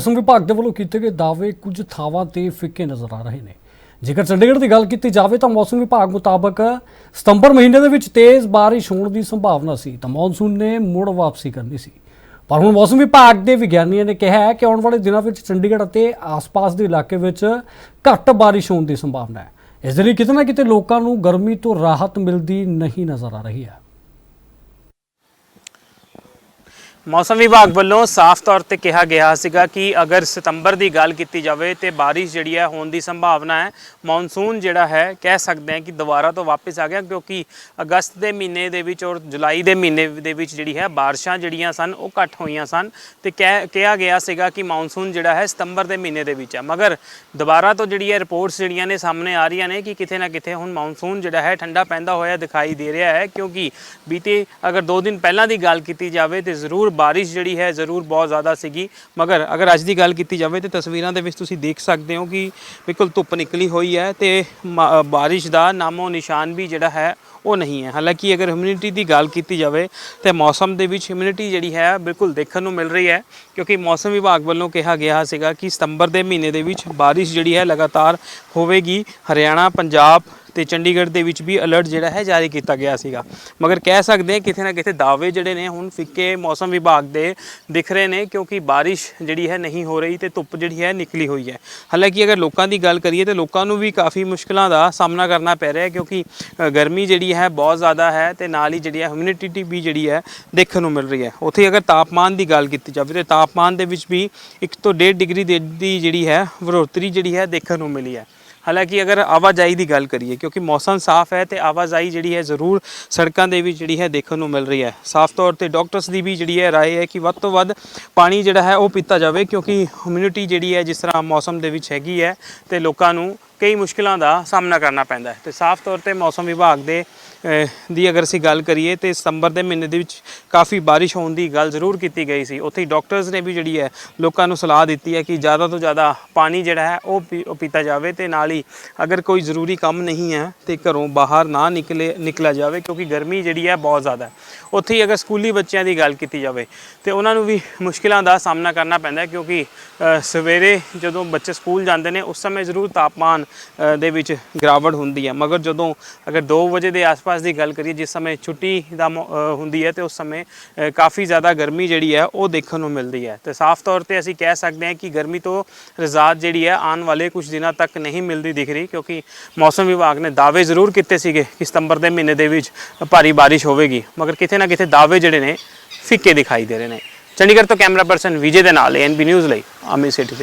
ਮੌਸਮ ਵਿਭਾਗ ਦੇ ਵੱਲੋਂ ਕੀਤੇ ਗਏ ਦਾਅਵੇ ਕੁਝ ਥਾਵਾਂ ਤੇ ਫਿੱਕੇ ਨਜ਼ਰ ਆ ਰਹੇ ਨੇ। ਜੇਕਰ ਚੰਡੀਗੜ੍ਹ ਦੀ ਗੱਲ ਕੀਤੀ ਜਾਵੇ ਤਾਂ ਮੌਸਮ ਵਿਭਾਗ ਮੁਤਾਬਕ ਸਤੰਬਰ ਮਹੀਨੇ ਦੇ ਵਿੱਚ ਤੇਜ਼ ਬਾਰਿਸ਼ ਹੋਣ ਦੀ ਸੰਭਾਵਨਾ ਸੀ ਤਾਂ ਮੌਨਸੂਨ ਨੇ ਮੁੜ ਵਾਪਸੀ ਕਰਨੀ ਸੀ। ਪਰ ਹੁਣ ਮੌਸਮ ਵਿਭਾਗ ਦੇ ਵਿਗਿਆਨੀਆਂ ਨੇ ਕਿਹਾ ਹੈ ਕਿ ਆਉਣ ਵਾਲੇ ਦਿਨਾਂ ਵਿੱਚ ਚੰਡੀਗੜ੍ਹ ਅਤੇ ਆਸ-ਪਾਸ ਦੇ ਇਲਾਕੇ ਵਿੱਚ ਘੱਟ ਬਾਰਿਸ਼ ਹੋਣ ਦੀ ਸੰਭਾਵਨਾ ਹੈ। ਇਸ ਦੇ ਲਈ ਕਿਤੇ ਨਾ ਕਿਤੇ ਲੋਕਾਂ ਨੂੰ ਗਰਮੀ ਤੋਂ ਰਾਹਤ ਮਿਲਦੀ ਨਹੀਂ ਨਜ਼ਰ ਆ ਰਹੀ ਹੈ। ਮੌਸਮ ਵਿਭਾਗ ਵੱਲੋਂ ਸਾਫ਼ ਤੌਰ ਤੇ ਕਿਹਾ ਗਿਆ ਸੀਗਾ ਕਿ ਅਗਰ ਸਤੰਬਰ ਦੀ ਗੱਲ ਕੀਤੀ ਜਾਵੇ ਤੇ ਬਾਰਿਸ਼ ਜਿਹੜੀ ਹੈ ਹੋਣ ਦੀ ਸੰਭਾਵਨਾ ਹੈ, ਮੌਨਸੂਨ ਜਿਹੜਾ ਹੈ, ਕਹਿ ਸਕਦੇ ਹਾਂ ਕਿ ਦੁਬਾਰਾ ਤੋਂ ਵਾਪਸ ਆ ਗਿਆ ਕਿਉਂਕਿ ਅਗਸਤ ਦੇ ਮਹੀਨੇ ਦੇ ਵਿੱਚ ਔਰ ਜੁਲਾਈ ਦੇ ਮਹੀਨੇ ਦੇ ਵਿੱਚ ਜਿਹੜੀ ਹੈ ਬਾਰਿਸ਼ਾਂ ਜਿਹੜੀਆਂ ਸਨ ਉਹ ਘੱਟ ਹੋਈਆਂ ਸਨ ਤੇ ਕਹਿ, ਕਿਹਾ ਗਿਆ ਸੀਗਾ ਕਿ ਮੌਨਸੂਨ ਜਿਹੜਾ ਹੈ ਸਤੰਬਰ ਦੇ ਮਹੀਨੇ ਦੇ ਵਿੱਚ ਹੈ। ਮਗਰ ਦੁਬਾਰਾ ਤੋਂ ਜਿਹੜੀ ਹੈ ਰਿਪੋਰਟਸ ਜਿਹੜੀਆਂ ਨੇ ਸਾਹਮਣੇ ਆ ਰਹੀਆਂ ਨੇ ਕਿ ਕਿਤੇ ਨਾ ਕਿਤੇ ਹੁਣ ਮੌਨਸੂਨ ਜਿਹੜਾ ਹੈ ਠੰਡਾ ਪੈਂਦਾ ਹੋਇਆ ਦਿਖਾਈ ਦੇ ਰਿਹਾ ਹੈ ਕਿਉਂਕਿ ਬੀਤੇ ਅਗਰ 2 ਦਿਨ ਪਹਿਲਾਂ ਦੀ ਗੱਲ ਕੀਤੀ ਜਾਵੇ ਤੇ ਜ਼ਰੂਰ ਬਾਰਿਸ਼ ਜਿਹੜੀ ਹੈ ਜ਼ਰੂਰ ਬਹੁਤ ਜ਼ਿਆਦਾ ਸੀਗੀ। ਮਗਰ ਅਗਰ ਅੱਜ ਦੀ ਗੱਲ ਕੀਤੀ ਜਾਵੇ ਤੇ ਤਸਵੀਰਾਂ ਦੇ ਵਿੱਚ ਤੁਸੀਂ ਦੇਖ ਸਕਦੇ ਹੋ ਕਿ ਬਿਲਕੁਲ ਧੁੱਪ ਨਿਕਲੀ ਹੋਈ ਹੈ ਤੇ ਮ- ਬਾਰਿਸ਼ ਦਾ ਨਾਮੋ ਨਿਸ਼ਾਨ ਵੀ ਜਿਹੜਾ ਹੈ ਉਹ ਨਹੀਂ ਹੈ। ਹਾਲਾਂਕਿ ਅਗਰ ਹਿਊਮਿਡਿਟੀ ਦੀ ਗੱਲ ਕੀਤੀ ਜਾਵੇ ਤੇ ਮੌਸਮ ਦੇ ਵਿੱਚ ਹਿਊਮਿਡਿਟੀ ਜਿਹੜੀ ਹੈ ਬਿਲਕੁਲ ਦੇਖਣ ਨੂੰ ਮਿਲ ਰਹੀ ਹੈ, ਕਿਉਂਕਿ ਮੌਸਮ ਵਿਭਾਗ ਵੱਲੋਂ ਕਿਹਾ ਗਿਆ ਸੀਗਾ ਕਿ ਸਤੰਬਰ ਦੇ ਮਹੀਨੇ ਦੇ ਵਿੱਚ ਬਾਰਿਸ਼ ਜਿਹੜੀ ਹੈ ਲਗਾਤਾਰ ਹੋਵੇਗੀ। ਹਰਿਆਣਾ, ਪੰਜਾਬ ਤੇ ਚੰਡੀਗੜ੍ਹ ਦੇ ਵਿੱਚ ਵੀ ਅਲਰਟ ਜਿਹੜਾ ਹੈ ਜਾਰੀ ਕੀਤਾ ਗਿਆ ਸੀਗਾ। ਮਗਰ ਕਹਿ ਸਕਦੇ ਹਾਂ ਕਿਤੇ ਨਾ ਕਿਤੇ ਦਾਅਵੇ ਜਿਹੜੇ ਨੇ ਹੁਣ ਫਿੱਕੇ ਮੌਸਮ ਵਿਭਾਗ ਦੇ ਦਿਖ ਰਹੇ ਨੇ, ਕਿਉਂਕਿ ਬਾਰਿਸ਼ ਜਿਹੜੀ ਹੈ ਨਹੀਂ ਹੋ ਰਹੀ ਤੇ ਧੁੱਪ ਜਿਹੜੀ ਹੈ ਨਿਕਲੀ ਹੋਈ ਹੈ। ਹਾਲਾਂਕਿ ਅਗਰ ਲੋਕਾਂ ਦੀ ਗੱਲ ਕਰੀਏ ਤੇ ਲੋਕਾਂ ਨੂੰ ਵੀ ਕਾਫੀ ਮੁਸ਼ਕਲਾਂ ਦਾ ਸਾਹਮਣਾ ਕਰਨਾ ਪੈ ਰਿਹਾ ਹੈ, ਕਿਉਂਕਿ ਗਰਮੀ ਜਿਹੜੀ ਹੈ ਬਹੁਤ ਜ਼ਿਆਦਾ ਹੈ ਤੇ ਨਾਲ ਹੀ ਜਿਹੜੀ ਹੈ ਹਿਊਮਿਡਿਟੀ ਵੀ ਜਿਹੜੀ ਹੈ ਦੇਖਣ ਨੂੰ ਮਿਲ ਰਹੀ ਹੈ। ਉੱਥੇ ਅਗਰ ਤਾਪਮਾਨ ਦੀ ਗੱਲ ਕੀਤੀ ਜਾਵੇ ਤੇ ਤਾਪਮਾਨ ਦੇ ਵਿੱਚ ਵੀ 1 ਤੋਂ 1.5 ਡਿਗਰੀ ਦੇ ਦੀ ਜਿਹੜੀ ਹੈ, ਵਧੋਤਰੀ ਜਿਹੜੀ ਹੈ ਦੇਖਣ ਨੂੰ ਮਿਲੀ ਹੈ। ਹਾਲਾਂਕਿ ਅਗਰ ਆਵਾਜਾਈ ਦੀ ਗੱਲ ਕਰੀਏ, ਕਿਉਂਕਿ ਮੌਸਮ ਸਾਫ਼ ਹੈ ਤੇ ਆਵਾਜਾਈ ਜਿਹੜੀ ਹੈ ਜ਼ਰੂਰ ਸੜਕਾਂ ਦੇ ਵਿੱਚ ਜਿਹੜੀ ਹੈ ਦੇਖਣ ਨੂੰ ਮਿਲ ਰਹੀ ਹੈ। ਸਾਫ਼ ਤੌਰ ਤੇ ਡਾਕਟਰਸ ਦੀ ਵੀ ਜਿਹੜੀ ਹੈ ਰਾਏ ਹੈ ਕਿ ਵੱਧ ਤੋਂ ਵੱਧ ਪਾਣੀ ਜਿਹੜਾ ਹੈ ਉਹ ਪੀਤਾ ਜਾਵੇ, ਕਿਉਂਕਿ ਹਿਊਮਿਡਿਟੀ ਜਿਹੜੀ ਹੈ ਜਿਸ ਤਰ੍ਹਾਂ ਮੌਸਮ ਦੇ ਵਿੱਚ ਹੈਗੀ ਹੈ ਤੇ ਲੋਕਾਂ ਨੂੰ ਕਈ ਮੁਸ਼ਕਲਾਂ ਦਾ ਸਾਹਮਣਾ ਕਰਨਾ ਪੈਂਦਾ ਹੈ। ਤੇ ਸਾਫ਼ ਤੌਰ ਤੇ ਮੌਸਮ ਵਿਭਾਗ ਦੇ ਦੀ ਅਗਰ ਅਸੀਂ ਗੱਲ ਕਰੀਏ ਤੇ ਸਤੰਬਰ ਦੇ ਮਹੀਨੇ ਦੇ ਵਿੱਚ ਕਾਫੀ ਬਾਰਿਸ਼ ਹੋਣ ਦੀ ਗੱਲ ਜ਼ਰੂਰ ਕੀਤੀ ਗਈ ਸੀ। ਉੱਥੇ ਡਾਕਟਰਸ ਨੇ ਵੀ ਜਿਹੜੀ ਹੈ, ਲੋਕਾਂ ਨੂੰ ਸਲਾਹ ਦਿੱਤੀ ਹੈ ਕਿ ਜ਼ਿਆਦਾ ਤੋਂ ਜ਼ਿਆਦਾ ਪਾਣੀ ਜਿਹੜਾ ਹੈ, ਉਹ ਪੀ- ਪੀਤਾ ਜਾਵੇ ਤੇ ਨਾਲ ਹੀ ਅਗਰ ਕੋਈ ਜ਼ਰੂਰੀ ਕੰਮ ਨਹੀਂ ਹੈ ਤੇ ਘਰੋਂ ਬਾਹਰ ਨਾ ਨਿਕਲੇ, ਨਿਕਲਿਆ ਜਾਵੇ ਕਿਉਂਕਿ ਗਰਮੀ ਜਿਹੜੀ ਹੈ ਬਹੁਤ ਜ਼ਿਆਦਾ ਹੈ। ਉੱਥੇ ਹੀ ਅਗਰ ਸਕੂਲੀ ਬੱਚਿਆਂ ਦੀ ਗੱਲ ਕੀਤੀ ਜਾਵੇ ਤੇ ਉਹਨਾਂ ਨੂੰ ਵੀ ਮੁਸ਼ਕਿਲਾਂ ਦਾ ਸਾਹਮਣਾ ਕਰਨਾ ਪੈਂਦਾ ਕਿਉਂਕਿ ਸਵੇਰੇ ਜਦੋਂ ਬੱਚੇ ਸਕੂਲ ਜਾਂਦੇ ਨੇ, ਉਸ ਸਮੇਂ ਜ਼ਰੂਰ ਤਾਪਮਾਨ ਦੇ ਵਿੱਚ ਗਿਰਾਵਟ ਹੁੰਦੀ ਹੈ। ਮਗਰ ਜਦੋਂ ਅਗਰ 2 ਵਜੇ ਦੇ ਆਸ-ਪਾਸ ਦੀ ਗੱਲ ਕਰੀਏ, ਜਿਸ ਸਮੇਂ ਛੁੱਟੀ ਦਾ ਮੌ- ਹੁੰਦੀ ਹੈ ਤੇ ਉਸ ਸਮੇਂ ਕਾਫੀ ਜ਼ਿਆਦਾ ਗਰਮੀ ਜਿਹੜੀ ਹੈ, ਉਹ ਦੇਖਣ ਨੂੰ ਮਿਲਦੀ ਹੈ। ਤੇ ਸਾਫ਼ ਤੌਰ ਤੇ ਅਸੀਂ ਕਹਿ ਸਕਦੇ ਹਾਂ ਕਿ ਗਰਮੀ ਤੋਂ ਰਜ਼ਾਤ ਜਿਹੜੀ ਹੈ, ਆਉਣ ਵਾਲੇ ਕੁਝ ਦਿਨਾਂ ਤੱਕ ਨਹੀਂ ਮਿਲਦੀ ਦਿਖ ਰਹੀ, ਕਿਉਂਕਿ ਮੌਸਮ ਵਿਭਾਗ ਨੇ ਦਾਅਵੇ ਜ਼ਰੂਰ ਕੀਤੇ ਸੀਗੇ ਕਿ ਸਤੰਬਰ ਦੇ ਮਹੀਨੇ ਦੇ ਵਿੱਚ ਭਾਰੀ ਬਾਰਿਸ਼ ਹੋਵੇਗੀ। ਮਗਰ ਕਿਤੇ ਨਾ ਕਿਤੇ ਦਾਅਵੇ ਜਿਹੜੇ ਨੇ, ਫਿੱਕੇ ਦਿਖਾਈ ਦੇ ਰਹੇ ਨੇ। ਚੰਡੀਗੜ੍ਹ ਤੋਂ ਕੈਮਰਾ ਪਰਸਨ ਵਿਜੇ ਦੇ ਨਾਲ ਐਨਬੀ ਨਿਊਜ਼ ਲਈ, ਅਮਿਤ ਸੇਠੀ